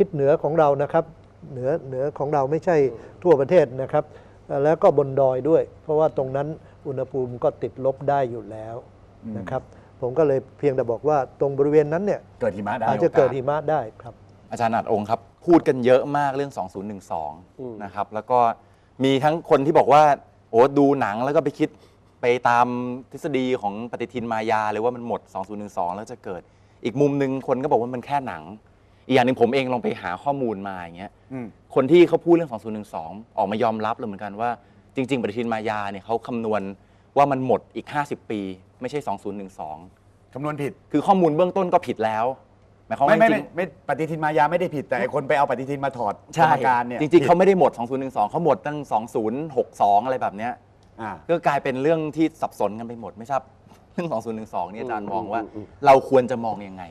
ทิศเหนือของเรานะครับ เหนือเหนือของเราไม่ใช่ทั่วประเทศนะครับเอ่อแล้วก็บนดอยด้วย เพราะว่าตรงนั้นอุณหภูมิก็ติดลบได้อยู่แล้วนะครับผมก็เลยเพียงแต่บอกว่าตรงบริเวณนั้นเนี่ยเกิดหิมะได้อาจจะเกิดหิมะได้ครับ อาจารย์อัดองค์ครับพูดกันเยอะมากเรื่อง 2012 นะครับ แล้วก็มีทั้งคนที่บอกว่า โอ้ดูหนังแล้วก็ไปคิดไปตามทฤษฎีของปฏิทินมายาเลยว่ามันหมด 2012 แล้วจะเกิด อีกมุมหนึ่งคนก็บอกว่ามันแค่หนัง อีกอย่างหนึ่งผมเองลองไปหาข้อมูลมาอย่างเงี้ยอืม คนที่เขาพูดเรื่อง 2012 ออกมายอมรับเลยเหมือนกันว่า จริง ๆ ปฏิทินมายาเนี่ยเขาคำนวณว่ามันหมดอีก 50 ปี ไม่ใช่ 2012 คำนวณผิดคือข้อมูลเบื้องต้นก็ผิดแล้วหมายความไม่ว่าไม่จไม่ริงไม่ปฏิทินมายาไม่ได้ผิดแต่ไอ้คนไปเอาปฏิทินมาถอดใช่สมการเนี่ยจริง ๆเขาไม่ได้หมด 2012 เขาหมดตั้ง 2062 อะไรแบบเนี้ย อ่า ก็กลายเป็นเรื่องที่สับสนกันไปหมดไม่ทราบเรื่อง 2012นี่อาจารย์มองว่า เราควรจะมองยังไง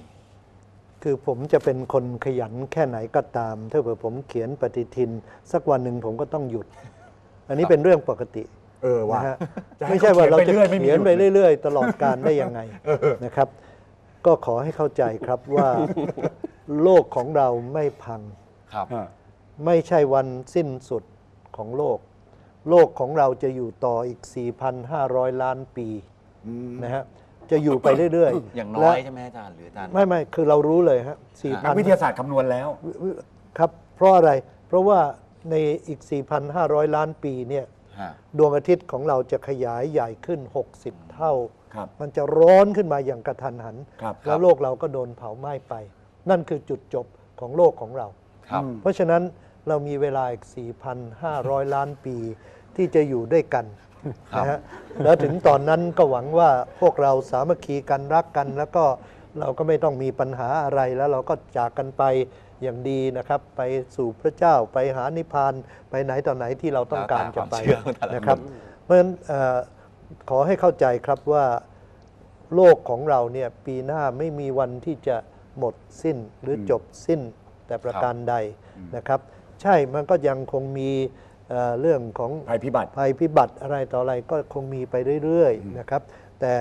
คือผมจะเป็นคนขยันแค่ไหนก็ตาม ถ้าเผื่อผมเขียนปฏิทิน สักวันหนึ่งผมก็ต้องหยุด อันนี้เป็นเรื่องปกติเออว่ะนะฮะจะให้ไม่ใช่ว่าเราจะเขียนไปเรื่อยไม่มีเขียนไปหยุดเรื่อย ๆ ตลอดการได้ยังไงนะครับ ก็ขอให้เข้าใจครับว่า โลกของเราไม่พัง ครับ อ่า ไม่ใช่วันสิ้นสุดของโลก โลกของเราจะอยู่ต่ออีก 4,500 ล้านปีนะฮะ จะอยู่ไปเรื่อยๆอย่างน้และอยใช่ไหมอาจารย์หรืออาจารย์ ไม่ไม่คือเรารู้เลยฮะนักวิท4,000ยาศาสตร์คำนวณแล้ว ครับ เพราะอะไร เพราะว่าในอีก 4,500 ล้านปีเนี่ย ฮะ ดวงอาทิตย์ของเราจะขยายใหญ่ขึ้น 60 เท่า ครับมันจะร้อนขึ้นมาอย่างกระทันหัน ครับแล้วโลกเราก็โดนเผาไหม้ไป นั่นคือจุดจบของโลกของเรา ครับ เพราะฉะนั้นเรามีเวลาอีก 4,500 ล้านปีที่จะอยู่ด้วยกัน นะฮะแล้วถึงตอนนั้นก็หวังว่าพวกเราสามัคคีกันรักกัน แล้วก็เราก็ไม่ต้องมีปัญหาอะไรแล้วเราก็จากกันไปอย่างดีนะครับ ไปสู่พระเจ้าไปหานิพพานไปไหนต่อไหนที่เราต้องการจะไปแล้วแต่ความเชื่อของแต่ละคน นะครับ เพราะฉะนั้นเอ่อขอให้เข้าใจครับว่าโลกของเราเนี่ยปีหน้าไม่มีวันที่จะหมดสิ้นหรือจบสิ้นแต่ประการใดนะครับ ใช่มันก็ยังคงมี เอ่อเรื่องของภัยพิบัติภัยพิบัติอะไรต่ออะไรก็คงมีไปเรื่อยๆนะครับ แต่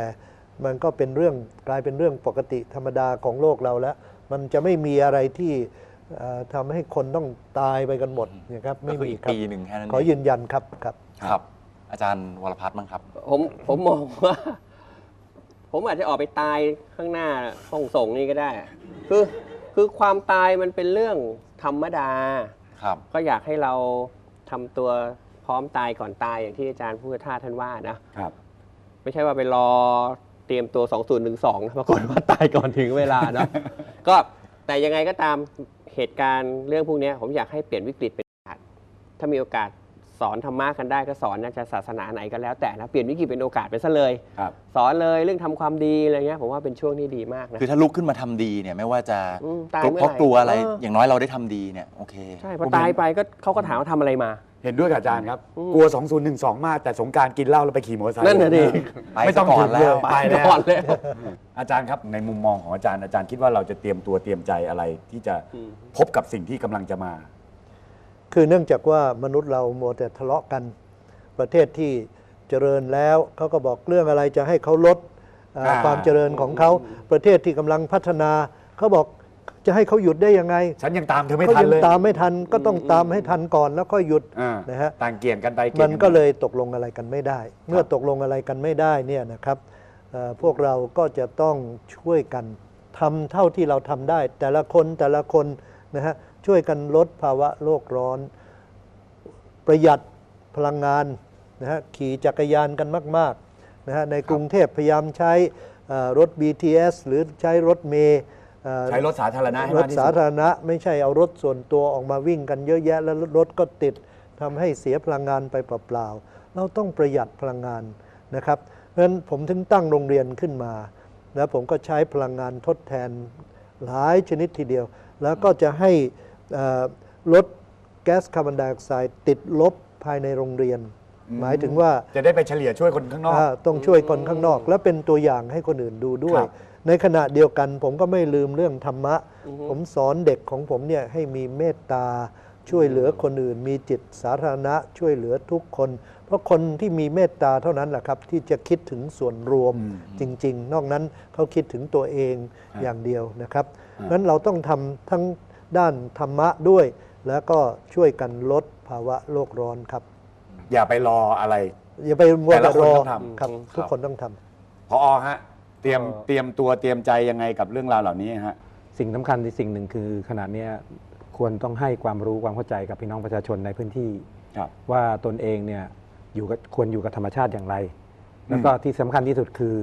มันก็เป็นเรื่องกลายเป็นเรื่องปกติธรรมดาของโลกเราแล้ว มันจะไม่มีอะไรที่เอ่อทำให้คนต้องตายไปกันหมดนะครับก็ไม่คือมีอีกครับปีหนึ่งแค่นั้นขอเองยืนยันครับครับครับ อาจารย์วรพัฒน์บ้างครับ ผมผมมองว่า ผมอาจจะออกไปตายข้างหน้าห้องส่งนี่ก็ได้ คือคือความตายมันเป็นเรื่องธรรมดาครับ ก็อยากให้เรา ทำตัวพร้อมตายก่อนตายอย่างที่อาจารย์ผู้ท่าท่านว่านะ ครับ ไม่ใช่ว่าไปรอเตรียมตัว 2012นะปรากฏว่าตายก่อนถึงเวลาเนาะ ก็แต่ยังไงก็ตามเหตุการณ์เรื่องพวกเนี้ยผมอยากให้เปลี่ยนวิกฤตเป็นโอกาส ถ้ามีโอกาส สอนธรรมะกันได้ก็สอนนะจะศาสนาไหนก็แล้วแต่นะเปลี่ยนวิกฤตเป็นโอกาสไปซะเลยครับ สอนเลยเรื่องทำความดีอะไรเงี้ยผมว่าเป็นช่วงที่ดีมากนะ คือถ้าลุกขึ้นมาทำดีเนี่ยไม่ว่าจะอืมตายกลัวเมื่อเพราะไหร่กลัวอะไรเออ อย่างน้อยเราได้ทำดีเนี่ยโอเคใช่พอตายไปก็เขาก็ถามว่าทำอะไรมา เห็นด้วยกับอาจารย์ครับ กลัว 2012 มาก แต่สงกรารกินเหล้าแล้วไปขี่มอเตอร์ไซค์นั่นน่ะดิ ไปไม่ต้องซะก่หอยุนดแล้เลวยไปแล้ว ก่อนเลย อาจารย์ครับในมุมมองของอาจารย์อาจารย์คิดว่าเราจะเตรียมตัวเตรียมใจอะไรที่จะพบกับสิ่งที่กำลังจะมา คือเนื่องจากว่ามนุษย์เราโมวแต่ทะเลาะกัน ประเทศที่เจริญแล้วเขาก็บอกเรื่องอะไรจะให้เขาลดอ่าอ่า ความเจริญของเขาประเทศที่กำลังพัฒนาเขาบอกจะให้เขาหยุดได้ยังไงฉันยังตามเธอไม่เขาทันยังเลยตามไม่ทันก็ต้องตามให้ทันก่อนแล้วค่อยหยุดอ่านะฮะ ต่างเกี่ยงกันไปเกี่ยงมันกัก็มาเลยตกลงอะไรกันไม่ได้ เมื่อตกลงอะไรกันไม่ได้เนี่ยนะครับเอ่อพวกเราก็จะต้องช่วยกันทำเท่าที่เราทำได้ แต่ละคนแต่ละคนนะฮะ ช่วยกันลดภาวะโลกร้อน ประหยัดพลังงานนะฮะขี่จักรยานกันมากๆนะฮะในกรุงเทพพยายามใช้เอ่อรถ BTS หรือใช้รถเมล์เอ่อใช้รถสาธารณะให้รมาถกที่สาสุดธารณะ ไม่ใช่เอารถส่วนตัวออกมาวิ่งกันเยอะแยะ แล้วรถก็ติดทำให้เสียพลังงานไปเปล่าๆเราต้องประหยัดพลังงานนะครับเพราะฉะนั้นผมถึงตั้งโรงเรียนขึ้นมา แล้วผมก็ใช้พลังงานทดแทนหลายชนิดทีเดียว แล้วก็จะให้เอ่อ ลดแก๊สคาร์บอนไดออกไซด์ติดลบภายในโรงเรียน หมายถึงว่าจะได้ไปเฉลี่ยช่วยคนข้างนอกอ่าต้องช่วยคนข้างนอก และเป็นตัวอย่างให้คนอื่นดูด้วยครับในขณะเดียวกันผมก็ไม่ลืมเรื่องธรรมะ ผมสอนเด็กของผมเนี่ยให้มีเมตตาช่วยเหลือคนอื่น มีจิตสาธารณะช่วยเหลือทุกคน เพราะคนที่มีเมตตาเท่านั้นแหละครับ ที่จะคิดถึงส่วนรวมจริง ๆ นอกนั้นเขาคิดถึงตัวเองอย่างเดียวนะครับนั้นเราต้องทำทั้ง ด้านธรรมะด้วย แล้วก็ช่วยกันลดภาวะโลกร้อนครับ อย่าไปรออะไร อย่าไปมัวแต่แต่ละคนรอต้องทำ ครับอืมทุกคนต้องทำ พอฮะ เตรียมเตรียมตัวเตรียมใจยังไงกับเรื่องราวเหล่านี้ฮะ สิ่งสำคัญที่สิ่งหนึ่งคือขณะเนี้ยควรต้องให้ความรู้ความเข้าใจกับพี่น้องประชาชนในพื้นที่ ครับ ว่าตนเองเนี่ยอยู่กับควรอยู่กับธรรมชาติอย่างไร แล้วก็ที่สำคัญที่สุดคือ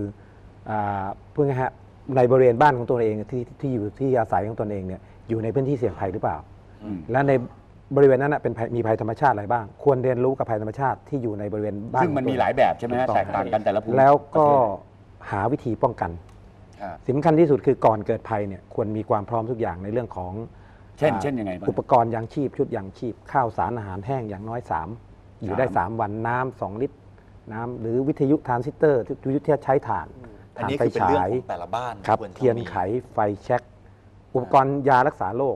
อาเพื่อฮะในบริเวณบ้านของตนเองที่ที่อยู่ที่อาศัยของตนเองเนี่ย อยู่ในพื้นที่เสี่ยงภัยหรือเปล่าอืมและในบริเวณนั้นนะเป็นภัยมีภัยธรรมชาติอะไรบ้าง ควรเรียนรู้กับภัยธรรมชาติที่อยู่ในบริเวณบ้านซึ่งมันของตมีหลายแบบใช่ไหมฮะถูแตกต่างกันแต่ละภูมิแล้วก็ประเทศหาวิธีป้องกันอ่าสำคัญที่สุดคือก่อนเกิดภัยเนี่ยควรมีความพร้อมทุกอย่างในเรื่องของ เช่นอ่าเช่นยังไงบ้างอุปกรณ์ยางชีพชุดยางชีพ ข้าวสารอาหารแห้งอย่างน้อย 3 อยู่ได้สาม3วันน้ำสองลิตร น้ำหรือวิทยุทรานซิสเตอร์วิทยุที่ใช้ถ่านอันถ่านนี้ไฟคือเป็นเรื่องฉายของแต่ละบ้านครับวจะเทียนมีไขไฟแช็ก อุปกรณ์ยารักษาโรค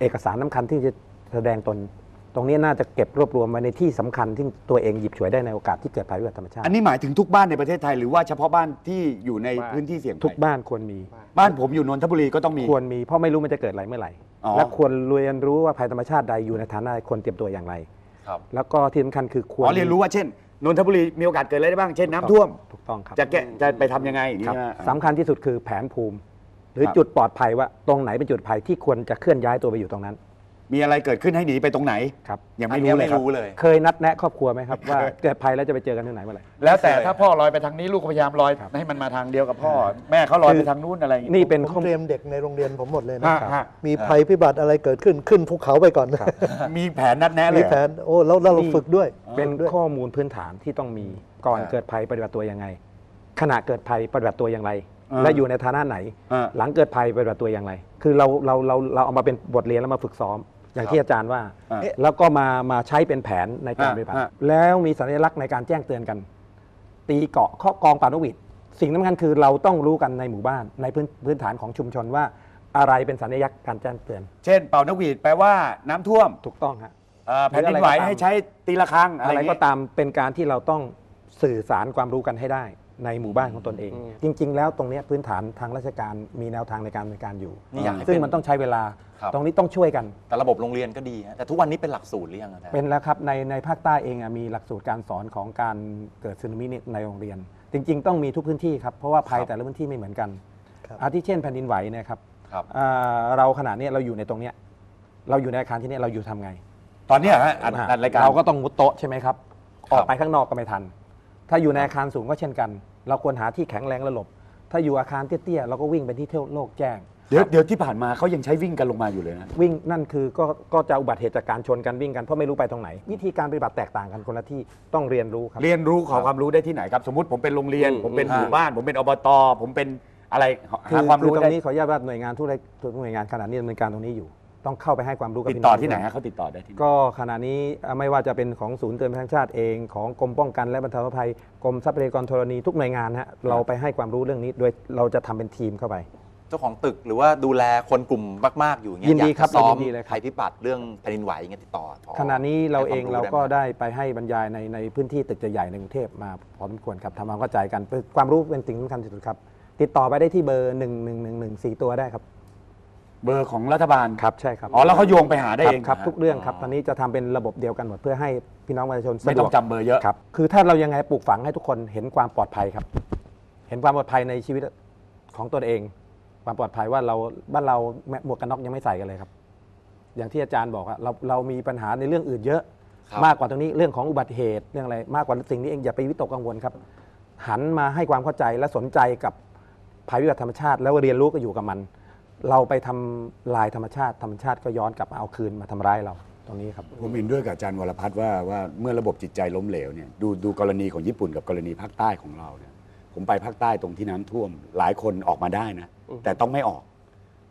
เอกสารสำคัญที่จะแสดงตน ตรงนี้น่าจะเก็บรวบรวมไว้ในที่สำคัญที่ตัวเองหยิบฉวยได้ในโอกาสที่เกิดภัยพิบัติธรรมชาติอันนี้หมายถึงทุกบ้านในประเทศไทยหรือว่าเฉพาะบ้านที่อยู่ในบ้านพื้นที่เสี่ยงภัยทุกบ้านควรมี บ้านผมอยู่นนทบุรีก็ต้องมี ควรมีเพราะไม่รู้มันจะเกิดอะไรเมื่อไหร่ อ๋อ และควรเรียนรู้ว่าภัยธรรมชาติใดอยู่ในฐานะใดควรเตรียมตัวอย่างไร ครับแล้วก็ที่สำคัญคือควรอ๋อเรียนรู้ว่าเช่นนนทบุรีมีโอกาสเกิดอะไรได้บ้างเช่นน้ำท่วม ถูกต้องครับจะแก้จะไปทำยังไงอย่างนี้ครับใช่ไหม สำคัญที่สุดคือแผนภูมิห รือครับจุดปลอดภัยว่าตรงไหนเป็นจุดภัยที่ควรจะเคลื่อนย้ายตัวไปอยู่ตรงนั้น มีอะไรเกิดขึ้นให้หนีไปตรงไหนครับยังอัไม่นรู้เนี้ยเลยครับไม่รู้เลยเคยนัดแนะครอบครัวไหมครับว่าเกิดภัยแล้วจะไปเจอกันที่ไหนเมื่อไหร่แล้วแต่เคยถ้าพ่อลอยไปทางนี้ลูกก็พยายามลอยครับให้มันมาทางเดียวกับพ่อ แม่เขาลอยไปทางนู้นอะไรอย่างงี้นี่เป็นผมข้อมูลเตรียมเด็กในโรงเรียนผมหมดเลยนะฮะฮะมีภัยพิบัติอะไรเกิดขึ้นขึ้นภูเขาไปก่อนมีแผนนัดแนะเลมียเหรอแผนโอ้แล้วแล้วเรานี่ฝึกด้วย เป็นฝึกด้วยข้อมูลพื้นฐานที่ต้องมีก่อนอ่าเกิดภัยปฏิบัติตัวยังไง ขณะเกิดภัยปฏิบัติตัวอย่างไรอ่า และอยู่ในฐานะไหนอ่าหลังเกิดภัยปฏิบัติตัวอย่างไร คือเราเราเราเราเอามาเป็นบทเรียนแล้วมาฝึกซ้อม อย่างที่อาจารย์ว่าอ่าแล้วก็มามาใช้เป็นแผนในการอ่าปฏิบัติอ่าแล้วมีสัญลักษณ์ในการแจ้งเตือนกัน ตีเกาะข้อกองปราณวิทย์สิ่งสำคัญคือเราต้องรู้กันในหมู่บ้านในพื้นพื้นฐานของชุมชนว่าอะไรเป็นสัญลักษณ์การแจ้งเตือน เช่น เป่านกหวีดแปลว่าน้ำท่วมถูกต้องฮะเอ่อแผ่นดินไหวหรืออะไรก็ตามให้ใช้ตีละครั้งอะไรอะไรอย่างก็งี้ตามเป็นการที่เราต้องสื่อสารความรู้กันให้ได้ ในหมู่บ้านของตนเอง จริง ๆ แล้วตรงเนี้ยพื้นฐานทางราชการมีแนวทางในการดำเนินการอยู่ นี่อยากให้ซึ่งเป็นมันต้องใช้เวลาครับ ตรงนี้ต้องช่วยกัน แต่ระบบโรงเรียนก็ดีฮะแต่ทุกวันนี้เป็นหลักสูตรหรือยังอาจารย์ เป็นแล้วครับในในภาคใต้เองอะมีหลักสูตรการสอนของการเกิดสึนามิในโรงเรียน จริง ๆ ต้องมีทุกพื้นที่ครับเพราะว่าภัยครับ แต่ละพื้นที่ไม่เหมือนกัน ครับ อาทิเช่นแผ่นดินไหวเนะครับครับ อ่าเราขณะเนี้ยเราอยู่ในตรงเนี้ยเราอยู่ในอาคารที่เนี้ยเราอยู่ทำไงตอนเนี้ยฮะอัดอัดรายการ เราก็ต้องมุดโต๊ะใช่ไหมครับครับออกไปข้างนอกก็ไม่ทัน ถ้าอยู่ในอาคารสูงก็เช่นกัน เราควรหาที่แข็งแรงและหลบ ถ้าอยู่อาคารเตี้ยๆเราก็วิ่งไปที่เที่ยวโลกแจ้ง เดี๋ยวเดี๋ยวที่ผ่านมาเขายังใช้วิ่งกันลงมาอยู่เลยนะ วิ่งนั่นคือก็ก็จะอุบัติเหตุจากการชนกันวิ่งกันเพราะไม่รู้ไปตรงไหน วิธีการปฏิบัติแตกต่างกันคนละที่ต้องเรียนรู้ครับ เรียนรู้ขอความรู้ได้ที่ไหนครับ สมมติผมเป็นโรงเรียนอืมผมเป็นอืมหมู่บ้าน ผมเป็นอบต ผมเป็นอะไรคืหาอความคือรู้ตรได้ งนี้ขออนุญาตว่าหน่วยงานทุกทุกหน่วยงานขณะนี้ดำเนินการตรงนี้อยู่ ต้องเข้าไปให้ความรู้กับติดพี่ต่อน้งที่ไหนด้วยฮะเขาติดต่อได้ที่ไหน ก็ขณะนี้อ่าไม่ว่าจะเป็นของศูนย์เตือนภัยแห่งชาติเองของกรมป้องกันและบรรเทาภัยกรมทรัพยากรธรณีทุกหน่วยงานฮะเราไปให้ความรู้เรื่องนี้โดยเราจะทำเป็นทีมเข้าไป เจ้าของตึกหรือว่าดูแลคนกลุ่มมาก ๆ อยู่อย่างเงี้ยินดีอยากครับจะซ้อมยินดีเลยครับ ภัยพิบัติเรื่องแผ่นดินไหวอย่างเงี้ยติดต่อผอขณะนี้เราเองให้ควมเราก็ได้ไหมได้ไปให้บรรยายในในพื้นที่ตึกใหญ่ๆในกรุงเทพมาพอสมควรครับทำความเข้าใจกันเป็นความรู้เป็นสิ่งสำคัญที่สุดครับ ติดต่อไปได้ที่เบอร์ 1 1 1 1 4 ตัวได้ครับ เบอร์ของรัฐบาลครับใช่ครับอ๋อแล้วเขาโยงไปหาได้ครับเองครับฮะทุกเรื่องครับตอนนี้จะทำเป็นระบบเดียวกันหมดเพื่อให้พี่น้องประชาชนไม่สะดต้อวกงจำเบอร์เยอะครับคือถ้าเรายังไงปลูกฝังให้ทุกคนเห็นความปลอดภัยครับ เห็นความปลอดภัยในชีวิตของตนเอง ความปลอดภัยว่าเราบ้านเราแม้หมวกกันน็อกยังไม่ใส่กันเลยครับ อย่างที่อาจารย์บอกอะเราเรามีปัญหาในเรื่องอื่นเยอะครับมากกว่าตรงนี้เรื่องของอุบัติเหตุเรื่องอะไรมากกว่าสิ่งนี้เองอย่าไปวิตกกังวลครับ หันมาให้ความเข้าใจและสนใจกับภัยพิบัติธรรมชาติ แล้วเรียนรู้ก็อยู่กับมัน เราไปทำลายธรรมชาติ ธรรมชาติก็ย้อนกลับมาเอาคืนมาทำร้ายเราตรงนี้ครับ ผมเห็นด้วยกับอาจารย์วรพัฒน์ว่าว่าเมื่อระบบจิตใจล้มเหลวเนี่ยดูดูกรณีของญี่ปุ่นกับกรณีภาคใต้ของเราเนี่ยผมไปภาคใต้ตรงที่น้ำท่วม หลายคนออกมาได้นะ แต่ต้องไม่ออก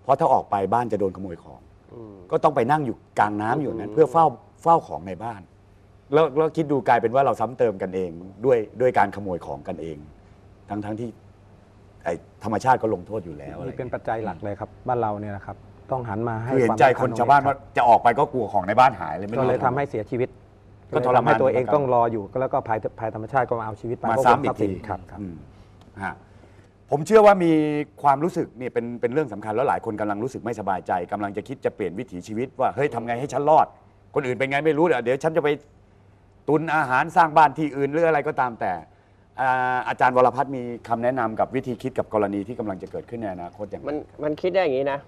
เพราะถ้าออกไปบ้านจะโดนขโมยของอืมก็ต้องไปนั่งอยู่กลางน้ำอยู่นั้นอืมเพื่อเฝ้าเฝ้าของในบ้าน แล้วแล้วคิดดูกลายเป็นว่าเราซ้ำเติมกันเองด้วยด้วยการขโมยของกันเอง ทั้งทั้งที่ ไอธรรมชาติก็ลงโทษอยู่แล้วอะไรนี่เป็นปัจจัยหลักเลยครับ บ้านเราเนี่ยนะครับ ต้องหันมาให้คือเห็นความใจสำคญนตรงชาวบ้านคว่ารับจะออกไปก็กลัวของในบ้านหายเลยไม่ก็รู้เลยจะทำให้เสียชีวิตก็ทรมานให้ตัวเองเหมือนกันต้องรออยู่แล้วก็ภัยภัยธรรมชาติก็มาเอาชีวิตไปมาเพระซ้ำอีกทรัพย์สิทีนครับครับ อืมฮะผมเชื่อว่ามีความรู้สึกเนี่ยเป็นเป็นเรื่องสำคัญแล้วหลายคนกำลังรู้สึกไม่สบายใจกำลังจะคิดจะเปลี่ยนวิถีชีวิตว่าเฮ้ยทำไงให้ฉันรอด คนอื่นเป็นไงไม่รู้เดี๋ยวเดี๋ยวฉันจะไปตุนอาหารสร้างบ้านที่อื่นหรืออะไรก็ตามแต่ อ่าอาจารย์วรพัฒน์มีคำแนะนำกับวิธีคิดกับกรณีที่กำลังจะเกิดขึ้นในอนาคตอย่างไร มันมันคิดได้อย่างนี้นะ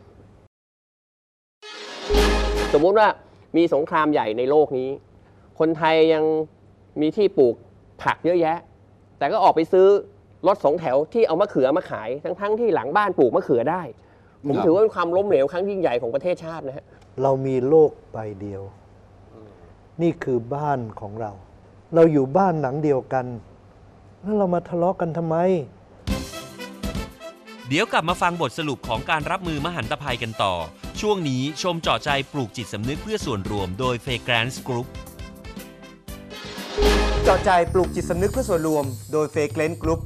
สมมุติว่ามีสงครามใหญ่ในโลกนี้ คนไทยยังมีที่ปลูกผักเยอะแยะ แต่ก็ออกไปซื้อรถสองแถวที่เอามะเขือมาขาย ทั้งๆที่หลังบ้านปลูกมะเขือได้ ผมครับถือว่าเป็นความล้มเหลวครั้งยิ่งใหญ่ของประเทศชาตินะฮะ เรามีโลกใบเดียว นี่คือบ้านของเรา เราอยู่บ้านหลังเดียวกัน แล้วเรามาทะเลาะกันทำไม เดี๋ยวกลับมาฟังบทสรุปของการรับมือมหันตภัยกันต่อ ช่วงนี้ชมเจาะใจปลูกจิตสำนึกเพื่อส่วนรวมโดย f a g r a n c e Group เจาะใจปลูกจิตสำนึกเพื่อส่วนรวม โดยเฟกเลนกรุ๊ป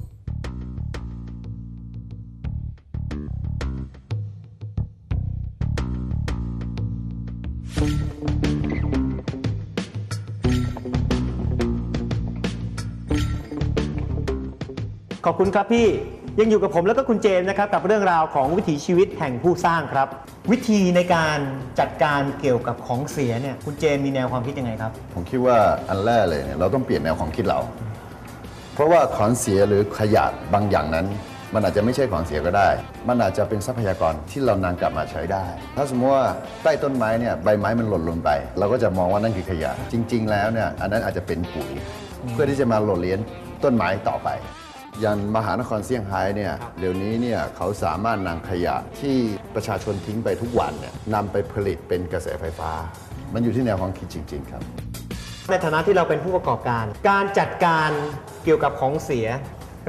ขอบคุณครับพี่ยังอยู่กับผมแล้วก็คุณเจมนะครับกับเรื่องราวของวิถีชีวิตแห่งผู้สร้างครับ วิธีในการจัดการเกี่ยวกับของเสียเนี่ยคุณเจมมีแนวความคิดยังไงครับ ผมคิดว่าอันแรกเลยเนี่ยเราต้องเปลี่ยนแนวความคิดเรา เพราะว่าของเสียหรือขยะบางอย่างนั้น มันอาจจะไม่ใช่ของเสียก็ได้ มันอาจจะเป็นทรัพยากรที่เรานำกลับมาใช้ได้ ถ้าสมมติว่าใต้ต้นไม้เนี่ยใบไม้มันหล่นลงไป เราก็จะมองว่านั่นคือขยะ จริง ๆ แล้วเนี่ยอันนั้นอาจจะเป็นปุ๋ย เพื่อที่จะมาหล่อเลี้ยงต้นไม้ต่อไป ยันมหานครเซี่ยงไฮ้เนี่ยเดี๋ยวนี้เนี่ยเขาสามารถนำขยะที่ประชาชนทิ้งไปทุกวันเนี่ยนำไปผลิตเป็นกระแสไฟฟ้า มันอยู่ที่แนวความคิดจริง ๆ ครับ ในฐานะที่เราเป็นผู้ประกอบการ การจัดการเกี่ยวกับของเสีย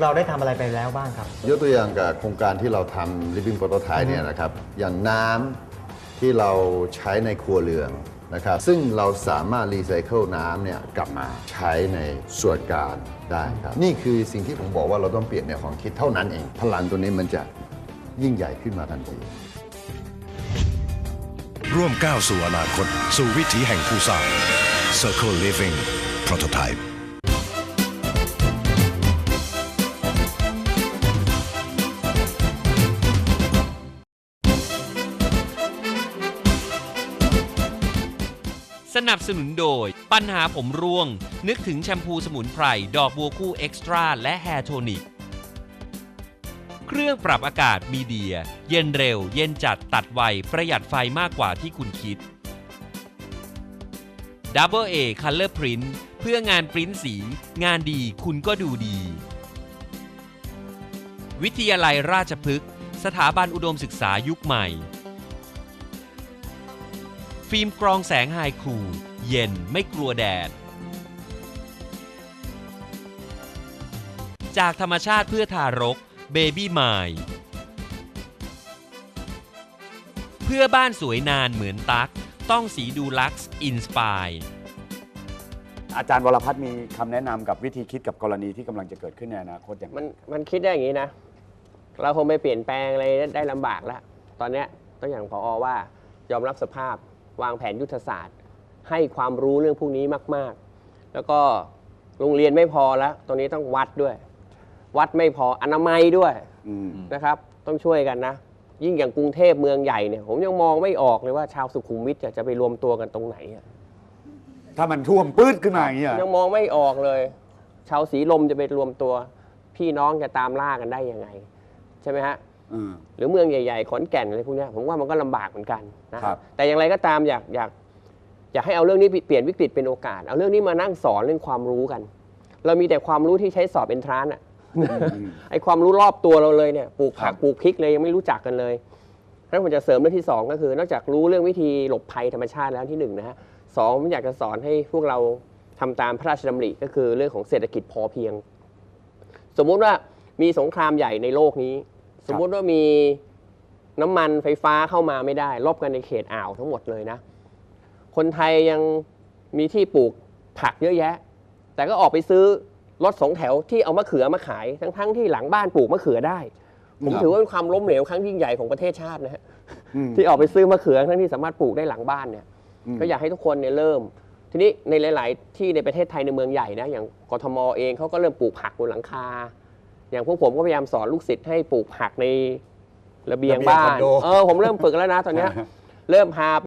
เราได้ทำอะไรไปแล้วบ้างครับ ยกตัวอย่างกับโครงการที่เราทำ Living Prototype เนี่ยนะครับอย่างน้ำที่เราใช้ในครัวเรือน นะครับซึ่งเราสามารถรีไซเคิลน้ำเนี่ยกลับมาใช้ในส่วนการได้ครับ นี่คือสิ่งที่ผมบอกว่าเราต้องเปลี่ยนแนวความคิดเท่านั้นเอง พลังตัวนี้มันจะยิ่งใหญ่ขึ้นมาทันทีร่วมก้าวสู่อนาคต สู่วิถีแห่งผู้สร้าง Circle Living Prototype นับสนุนโดย ปัญหาผมร่วง นึกถึงแชมพูสมุนไพร ดอกบัวคู่เอ็กซ์ตร้าและแฮร์โทนิก เครื่องปรับอากาศมีเดีย เย็นเร็ว เย็นจัดตัดไว ประหยัดไฟมากกว่าที่คุณคิด Double A Color Print เพื่องานปริ้นสี งานดีคุณก็ดูดี วิทยาลัยราชพฤกษ์สถาบันอุดมศึกษายุคใหม่ ฟิล์มกรองแสงไฮคู เย็นไม่กลัวแดด จากธรรมชาติเพื่อทารก Baby m i เพื่อบ้านสวยนานเหมือนตั๊กต้องสีดูลักซ์อินสปายอาจารย์วรพัฒน์มีคำแนะนำกับวิธีคิดกับกรณีที่กำลังจะเกิดขึ้นในอนาคตอย่างไรมันมันคิดได้อย่างนี้นะ เราคงไปเปลี่ยนแปลงอะไรได้ลำบากแล้ว ตอนเนี้ยต้องอย่างพอว่า ยอมรับสภาพ วางแผนยุทธศาสตร์ ให้ความรู้เรื่องพวกนี้มาก ๆ แล้วก็โรงเรียนไม่พอแล้วตรงนี้ต้องวัดด้วย วัดไม่พออนามัยด้วยอืมนะครับ ต้องช่วยกันนะ ยิ่งอย่างกรุงเทพเมืองใหญ่เนี่ย ผมยังมองไม่ออกเลยว่าชาวสุขุมวิทจะจะไปรวมตัวกันตรงไหนอะถ้ามันท่วมปื้ดขึ้นมาอย่างนี้ยยังมองไม่ออกเลย ชาวสีลมจะไปรวมตัว พี่น้องจะตามล่ากันได้ยังไง ใช่ไหมฮะอืม หรือเมืองใหญ่ๆขอนแก่นอะไรพวกเนี้ยผมว่ามันก็ลำบากเหมือนกันนะครับแต่อย่างไรก็ตามอยากอยากอยากให้เอาเรื่องนี้เปลี่ยนวิกฤตเป็นโอกาส เอาเรื่องนี้มานั่งสอนเรื่องความรู้กัน เรามีแต่ความรู้ที่ใช้สอบเอนทรานอะไอความรู้รอบตัวเราเลยเนี่ยปลูกผักปลูกพริกเลยยังไม่รู้จักกันเลยเพราะฉะนั้นผมจะเสริมเรื่องที่สองก็คือ นอกจากรู้เรื่องวิธีหลบภัยธรรมชาติแล้วที่หนึ่งนะฮะสองผมอยากจะสอนให้พวกเราทำตามพระราชดำริก็คือเรื่องของเศรษฐกิจพอเพียง สมมุติว่ามีสงครามใหญ่ในโลกนี้ สมมุติว่ามีน้ำมันไฟฟ้าเข้ามาไม่ได้รบกันในเขตอ่าวทั้งหมดเลยนะ คนไทยยังมีที่ปลูกผักเยอะแยะ แต่ก็ออกไปซื้อรถสองแถวที่เอามะเขือมาขาย ทั้งๆที่หลังบ้านปลูกมะเขือได้ ผมครับถือว่าเป็นความล้มเหลวครั้งยิ่งใหญ่ของประเทศชาตินะฮะอืมที่ออกไปซื้อมะเขือทั้งที่สามารถปลูกได้หลังบ้านเนี่ยอืมก็อยากให้ทุกคนเนี่ยเริ่ม ทีนี้ในหลาย ๆ ที่ในประเทศไทยในเมืองใหญ่นะอย่างกทมเองเขาก็เริ่มปลูกผักบนหลังคา อย่างพวกผมก็พยายามสอนลูกศิษย์ให้ปลูกผักในระเบียงระเบียงบ้าคอนนโด เออผมเริ่มฝึกแล้วนะตอนเนี้ย เริ่มพา